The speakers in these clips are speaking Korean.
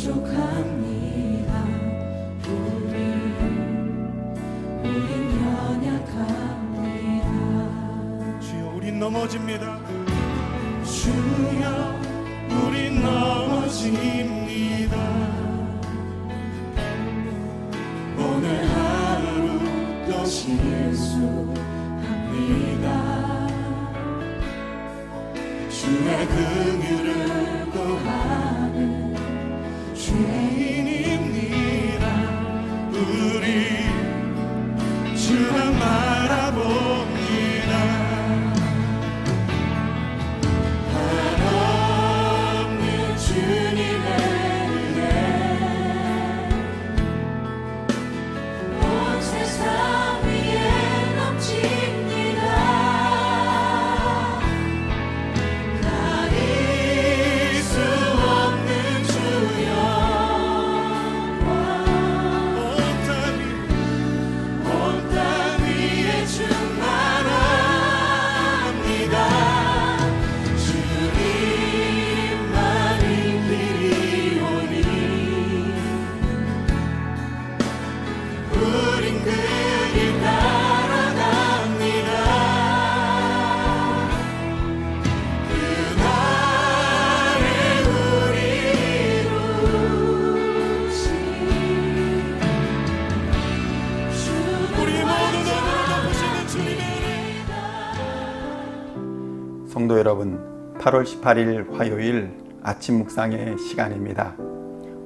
부족합 바 8월 18일 화요일 아침 묵상의 시간입니다.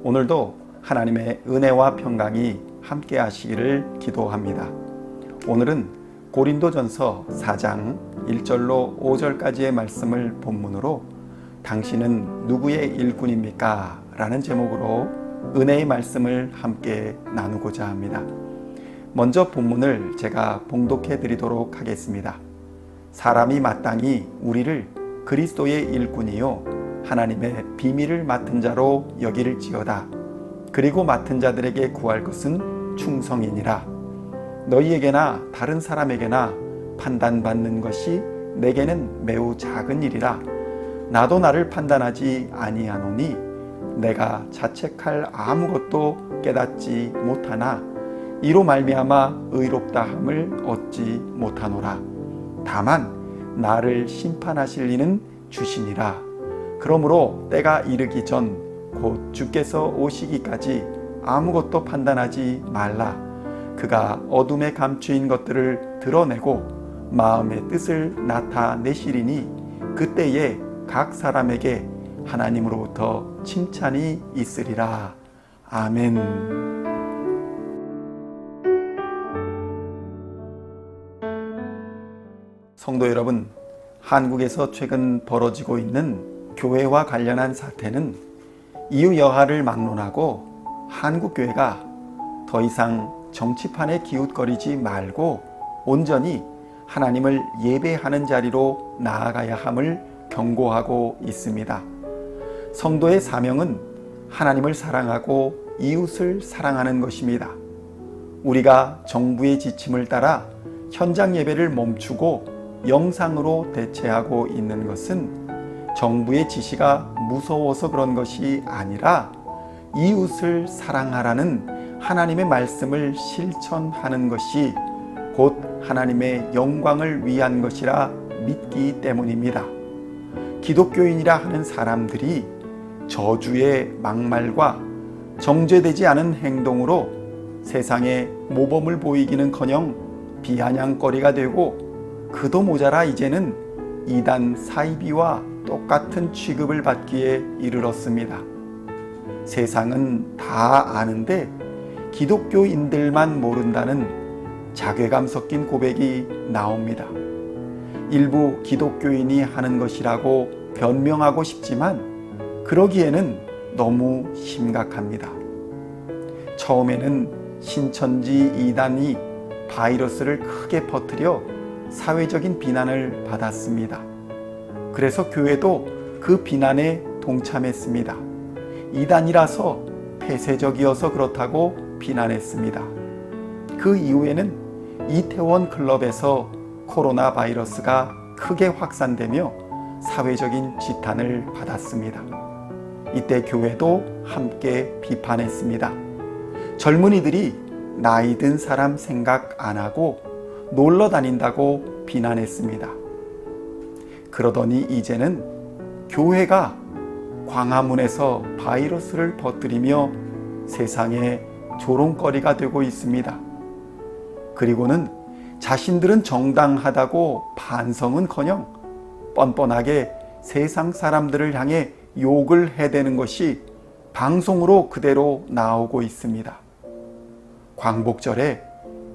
오늘도 하나님의 은혜와 평강이 함께 하시기를 기도합니다. 오늘은 고린도전서 4장 1절로 5절까지의 말씀을 본문으로 당신은 누구의 일꾼입니까? 라는 제목으로 은혜의 말씀을 함께 나누고자 합니다. 먼저 본문을 제가 봉독해 드리도록 하겠습니다. 사람이 마땅히 우리를 그리스도의 일꾼이요 하나님의 비밀을 맡은 자로 여기를지어다. 그리고 맡은 자들에게 구할 것은 충성이니라. 너희에게나 다른 사람에게나 판단받는 것이 내게는 매우 작은 일이라. 나도 나를 판단하지 아니하노니 내가 자책할 아무것도 깨닫지 못하나 이로 말미암아 의롭다 함을 얻지 못하노라. 다만 나를 심판하실 이는 주시니라. 그러므로 때가 이르기 전 곧 주께서 오시기까지 아무것도 판단하지 말라. 그가 어둠에 감추인 것들을 드러내고 마음의 뜻을 나타내시리니 그때에 각 사람에게 하나님으로부터 칭찬이 있으리라. 아멘. 성도 여러분, 한국에서 최근 벌어지고 있는 교회와 관련한 사태는 이유 여하를 막론하고 한국 교회가 더 이상 정치판에 기웃거리지 말고 온전히 하나님을 예배하는 자리로 나아가야 함을 경고하고 있습니다. 성도의 사명은 하나님을 사랑하고 이웃을 사랑하는 것입니다. 우리가 정부의 지침을 따라 현장 예배를 멈추고 영상으로 대체하고 있는 것은 정부의 지시가 무서워서 그런 것이 아니라 이웃을 사랑하라는 하나님의 말씀을 실천하는 것이 곧 하나님의 영광을 위한 것이라 믿기 때문입니다. 기독교인이라 하는 사람들이 저주의 막말과 정죄되지 않은 행동으로 세상에 모범을 보이기는 커녕 비아냥거리가 되고 그도 모자라 이제는 이단 사이비와 똑같은 취급을 받기에 이르렀습니다. 세상은 다 아는데 기독교인들만 모른다는 자괴감 섞인 고백이 나옵니다. 일부 기독교인이 하는 것이라고 변명하고 싶지만 그러기에는 너무 심각합니다. 처음에는 신천지 이단이 바이러스를 크게 퍼뜨려 사회적인 비난을 받았습니다. 그래서 교회도 그 비난에 동참했습니다. 이단이라서 폐쇄적이어서 그렇다고 비난했습니다. 그 이후에는 이태원 클럽에서 코로나 바이러스가 크게 확산되며 사회적인 지탄을 받았습니다. 이때 교회도 함께 비판했습니다. 젊은이들이 나이 든 사람 생각 안 하고 놀러 다닌다고 비난했습니다. 그러더니 이제는 교회가 광화문에서 바이러스를 퍼뜨리며 세상에 조롱거리가 되고 있습니다. 그리고는 자신들은 정당하다고 반성은 커녕 뻔뻔하게 세상 사람들을 향해 욕을 해대는 것이 방송으로 그대로 나오고 있습니다. 광복절에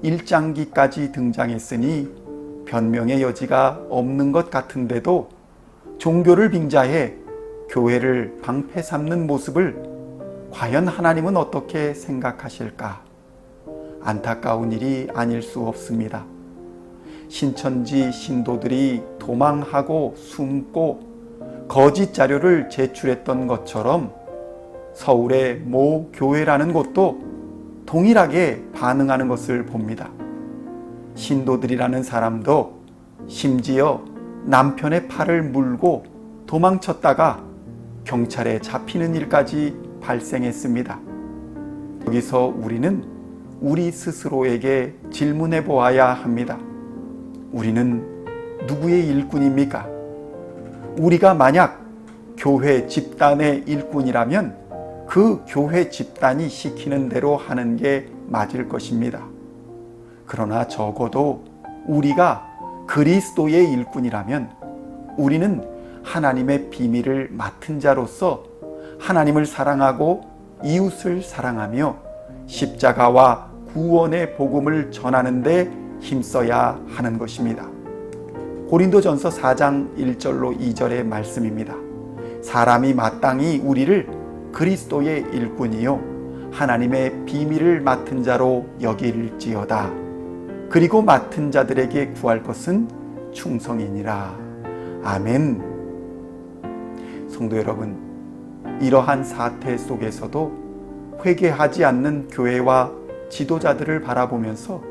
일장기까지 등장했으니 변명의 여지가 없는 것 같은데도 종교를 빙자해 교회를 방패 삼는 모습을 과연 하나님은 어떻게 생각하실까? 안타까운 일이 아닐 수 없습니다. 신천지 신도들이 도망하고 숨고 거짓 자료를 제출했던 것처럼 서울의 모 교회라는 곳도 동일하게 반응하는 것을 봅니다. 신도들이라는 사람도 심지어 남편의 팔을 물고 도망쳤다가 경찰에 잡히는 일까지 발생했습니다. 여기서 우리는 우리 스스로에게 질문해 보아야 합니다. 우리는 누구의 일꾼입니까? 우리가 만약 교회 집단의 일꾼이라면 그 교회 집단이 시키는 대로 하는 게 맞을 것입니다. 그러나 적어도 우리가 그리스도의 일꾼이라면 우리는 하나님의 비밀을 맡은 자로서 하나님을 사랑하고 이웃을 사랑하며 십자가와 구원의 복음을 전하는데 힘써야 하는 것입니다. 고린도전서 4장 1절로 2절의 말씀입니다. 사람이 마땅히 우리를 그리스도의 일꾼이요 하나님의 비밀을 맡은 자로 여길지어다. 그리고 맡은 자들에게 구할 것은 충성이니라. 아멘. 성도 여러분, 이러한 사태 속에서도 회개하지 않는 교회와 지도자들을 바라보면서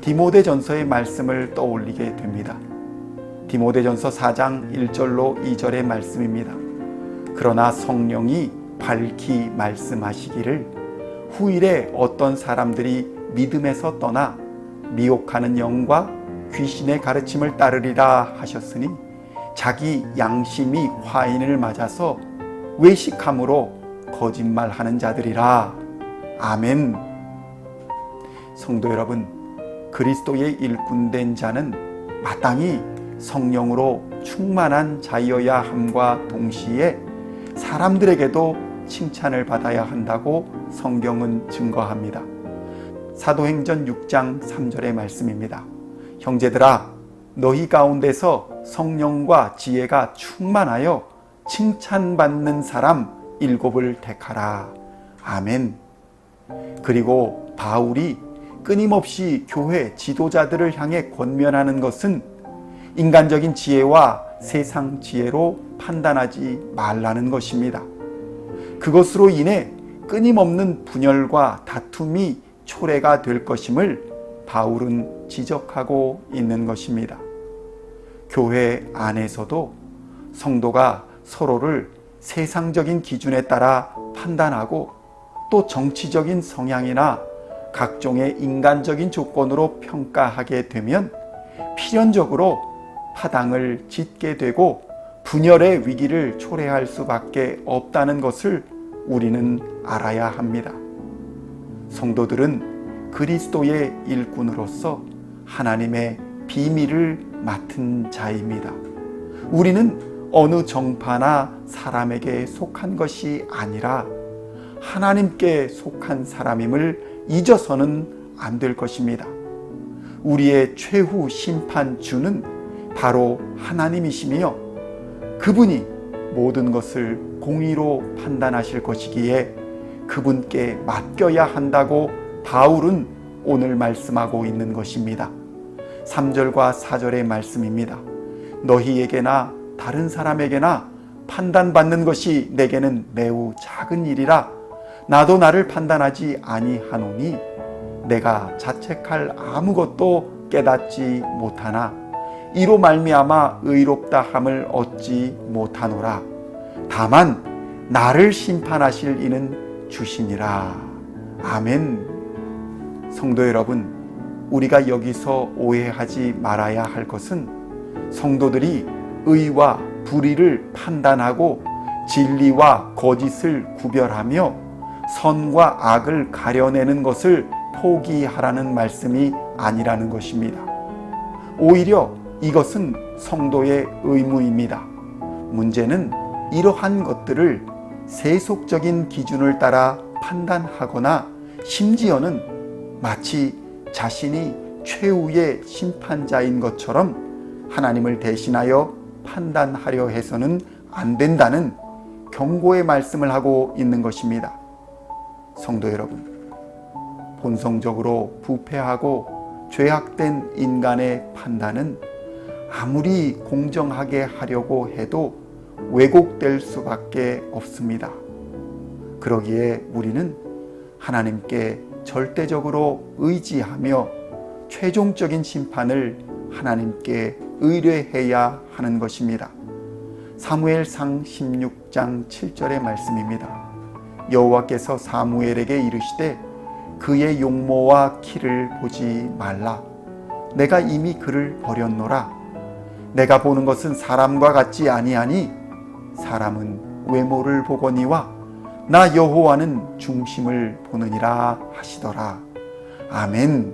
디모데전서의 말씀을 떠올리게 됩니다. 디모데전서 4장 1절로 2절의 말씀입니다. 그러나 성령이 밝히 말씀하시기를 후일에 어떤 사람들이 믿음에서 떠나 미혹하는 영과 귀신의 가르침을 따르리라 하셨으니 자기 양심이 화인을 맞아서 외식함으로 거짓말하는 자들이라. 아멘. 성도 여러분, 그리스도의 일꾼된 자는 마땅히 성령으로 충만한 자여야 함과 동시에 사람들에게도 칭찬을 받아야 한다고 성경은 증거합니다. 사도행전 6장 3절의 말씀입니다. 형제들아, 너희 가운데서 성령과 지혜가 충만하여 칭찬받는 사람 일곱을 택하라. 아멘. 그리고 바울이 끊임없이 교회 지도자들을 향해 권면하는 것은 인간적인 지혜와 세상 지혜로 판단하지 말라는 것입니다. 그것으로 인해 끊임없는 분열과 다툼이 초래가 될 것임을 바울은 지적하고 있는 것입니다. 교회 안에서도 성도가 서로를 세상적인 기준에 따라 판단하고 또 정치적인 성향이나 각종의 인간적인 조건으로 평가하게 되면 필연적으로 파당을 짓게 되고 분열의 위기를 초래할 수밖에 없다는 것을 우리는 알아야 합니다. 성도들은 그리스도의 일꾼으로서 하나님의 비밀을 맡은 자입니다. 우리는 어느 정파나 사람에게 속한 것이 아니라 하나님께 속한 사람임을 잊어서는 안 될 것입니다. 우리의 최후 심판주는 바로 하나님이시며 그분이 모든 것을 공의로 판단하실 것이기에 그분께 맡겨야 한다고 바울은 오늘 말씀하고 있는 것입니다. 3절과 4절의 말씀입니다. 너희에게나 다른 사람에게나 판단받는 것이 내게는 매우 작은 일이라 나도 나를 판단하지 아니하노니 내가 자책할 아무것도 깨닫지 못하나 이로 말미암아 의롭다 함을 얻지 못하노라. 다만 나를 심판하실 이는 주시니라. 아멘. 성도 여러분 우리가 여기서 오해하지 말아야 할 것은 성도들이 의와 불의를 판단하고 진리와 거짓을 구별하며 선과 악을 가려내는 것을 포기하라는 말씀이 아니라는 것입니다. 오히려 이것은 성도의 의무입니다. 문제는 이러한 것들을 세속적인 기준을 따라 판단하거나 심지어는 마치 자신이 최후의 심판자인 것처럼 하나님을 대신하여 판단하려 해서는 안 된다는 경고의 말씀을 하고 있는 것입니다. 성도 여러분, 본성적으로 부패하고 죄악된 인간의 판단은 아무리 공정하게 하려고 해도 왜곡될 수밖에 없습니다. 그러기에 우리는 하나님께 절대적으로 의지하며 최종적인 심판을 하나님께 의뢰해야 하는 것입니다. 사무엘상 16장 7절의 말씀입니다. 여호와께서 사무엘에게 이르시되 그의 용모와 키를 보지 말라. 내가 이미 그를 버렸노라. 내가 보는 것은 사람과 같지 아니하니 사람은 외모를 보거니와 나 여호와는 중심을 보느니라 하시더라. 아멘.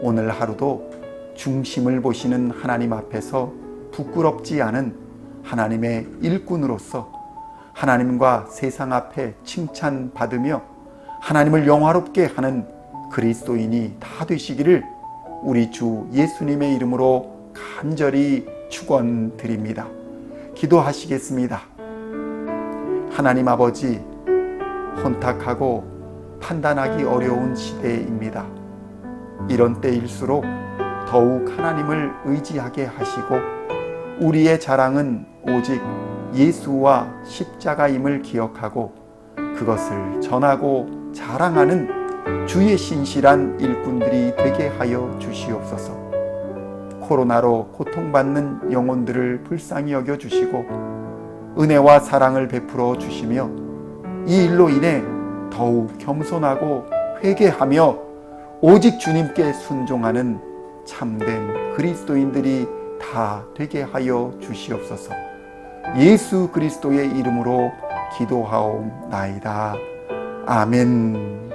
오늘 하루도 중심을 보시는 하나님 앞에서 부끄럽지 않은 하나님의 일꾼으로서 하나님과 세상 앞에 칭찬받으며 하나님을 영화롭게 하는 그리스도인이 다 되시기를 우리 주 예수님의 이름으로 간절히 축원드립니다. 기도하시겠습니다. 하나님 아버지 혼탁하고 판단하기 어려운 시대입니다. 이런 때일수록 더욱 하나님을 의지하게 하시고 우리의 자랑은 오직 예수와 십자가임을 기억하고 그것을 전하고 자랑하는 주의 신실한 일꾼들이 되게 하여 주시옵소서. 코로나로 고통받는 영혼들을 불쌍히 여겨 주시고 은혜와 사랑을 베풀어 주시며 이 일로 인해 더욱 겸손하고 회개하며 오직 주님께 순종하는 참된 그리스도인들이 다 되게 하여 주시옵소서. 예수 그리스도의 이름으로 기도하옵나이다. 아멘.